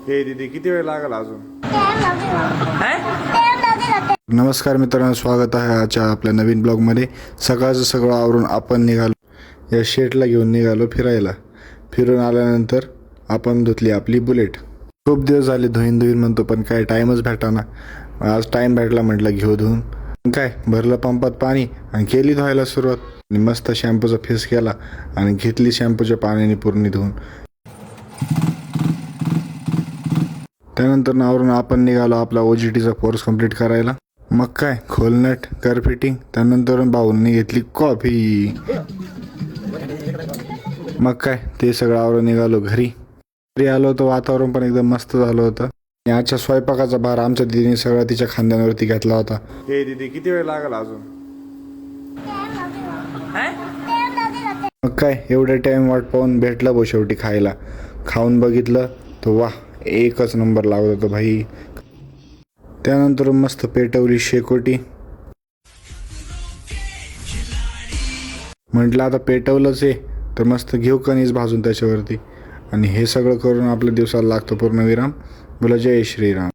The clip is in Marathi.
हे दीदी किती वेळ लागला अजून? है? नमस्कार मित्रांनो स्वागत आहे आजच्या आपल्या नवीन ब्लॉगमध्ये. सकाळचं सगळं आवरून आपण निघालो. या शेटला घेऊन निघालो फिरायला. फिरून आल्यानंतर आपण धुतली आपली बुलेट. खूप दिवस झाले धुईन धुईन म्हणतो पण काय टाईमच भेटाना. आज टाईम भेटला म्हटलं घेऊ धुवून काय भरलं पंपात पाणी आणि केली धुवायला सुरुवात. आणि मस्त शॅम्पूचा फेस केला आणि घेतली शॅम्पूच्या पाण्याने पूर्ण धुवून त्यानंतर नावरून आपण निघालो आपला ओ जी टीचा कोर्स कंप्लीट करायला. मग काय? खोलनट कर फिटिंग त्यानंतर भाऊंनी घेतली कॉफी मग काय? ते सगळं आवरून निघालो घरी. घरी आलो होतो वातावरण पण एकदम मस्त झालं होतं. आणि आजच्या स्वयंपाकाचा भार आमच्या दिदीने सगळा तिच्या खांद्यावरती घेतला होता. हे दिदी किती वेळ लागला अजून? है? मग काय? एवढा टाइम वाट पाहून भेटला भाऊ शेवटी खायला. खाऊन बघितलं तर वा एकच नंबर लागत होता भाई. त्यानंतर मस्त पेटवली शेकोटी. म्हटलं आता पेटवलंच आहे तर मस्त घेऊ कणीस भाजून त्याच्यावरती. आणि हे सगळं करून आपल्या दिवसाला लागतो पूर्ण विराम. बोला जय श्रीराम.